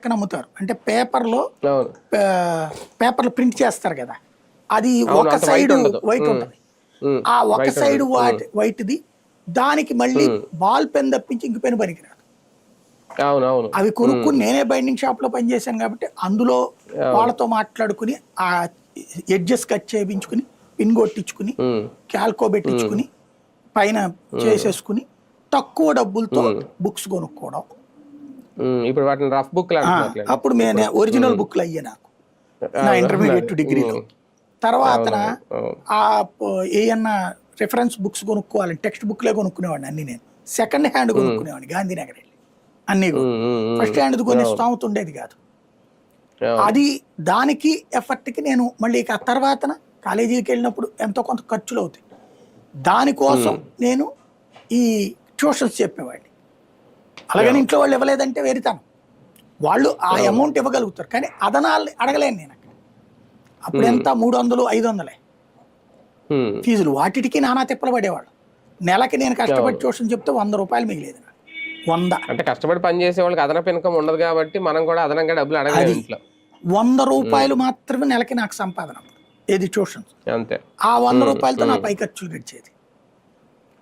పక్కన అమ్ముతారు. అంటే పేపర్లో పేపర్లు ప్రింట్ చేస్తారు కదా. అది ఒక సైడ్. వైట్. ఉంటుంది. ఆ ఒక సైడ్ వైట్ది. దానికి మళ్ళీ బాల్ పెన్ తప్పించి ఇంక పెన్ పనికిరాదు. అవి కొనుక్కుని నేనే బైండింగ్ షాప్లో పనిచేశాను కాబట్టి అందులో వాళ్ళతో మాట్లాడుకుని ఆ ఎడ్జెస్ కట్ చేయించుకుని పిన్ కొట్టించుకుని క్యాల్కో పెట్టించుకుని పైన చేసేసుకుని తక్కువ డబ్బులతో బుక్స్ కొనుక్కోవడం. ఇప్పుడు వాటిని రఫ్ బుక్ అప్పుడు నేను ఒరిజినల్ బుక్లు అయ్యే నాకు. నా ఇంటర్మీడియట్ డిగ్రీలో తర్వాత. ఆ ఏయన్నా రిఫరెన్స్ బుక్స్ కొనుక్కోవాలని టెక్స్ట్ బుక్లే కొనుక్కునేవాడిని అన్ని నేను. సెకండ్ హ్యాండ్ కొనుక్కునేవాడిని గాంధీనగర్ వెళ్ళి అన్ని ఫస్ట్ హ్యాండ్ కొనే స్థామత ఉండేది కాదు. అది దానికి ఎఫర్ట్కి నేను మళ్ళీ ఇక ఆ తర్వాత కాలేజీకి వెళ్ళినప్పుడు ఎంతో కొంత ఖర్చులు అవుతాయి. దానికోసం నేను ఈ ట్యూషన్స్ చెప్పేవాడిని. అలాగని ఇంట్లో వాళ్ళు ఇవ్వలేదంటే వెరితాను. వాళ్ళు ఆ అమౌంట్ ఇవ్వగలుగుతారు. కానీ అదనాల్ని అడగలేను నేను అక్కడ. అప్పుడు ఎంత? మూడు వందలు ఐదు వందలే. ఫీజులు. వాటికి నానా తిప్పలు పడేవాళ్ళు. నెలకి నేను కష్టపడి ట్యూషన్ చెప్తే వంద రూపాయలు మిగిలేదు వంద. అంటే కష్టపడి పని చేసే వాళ్ళకి అదనపు ఇన్కమ్ ఉండదు కాబట్టి మనం కూడా అదనంగా డబ్బులు అడగలేదు ఇంట్లో. వంద రూపాయలు మాత్రమే నెలకి నాకు సంపాదన. ఏది? ట్యూషన్ అంతే. ఆ వంద రూపాయలతో నా పై ఖర్చులు గడిచేది.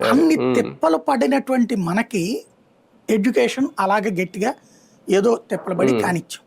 అన్ని తిప్పలు పడినటువంటి మనకి ఎడ్యుకేషన్ అలాగే గట్టిగా ఏదో తిప్పలు పడి కానిచ్చాం.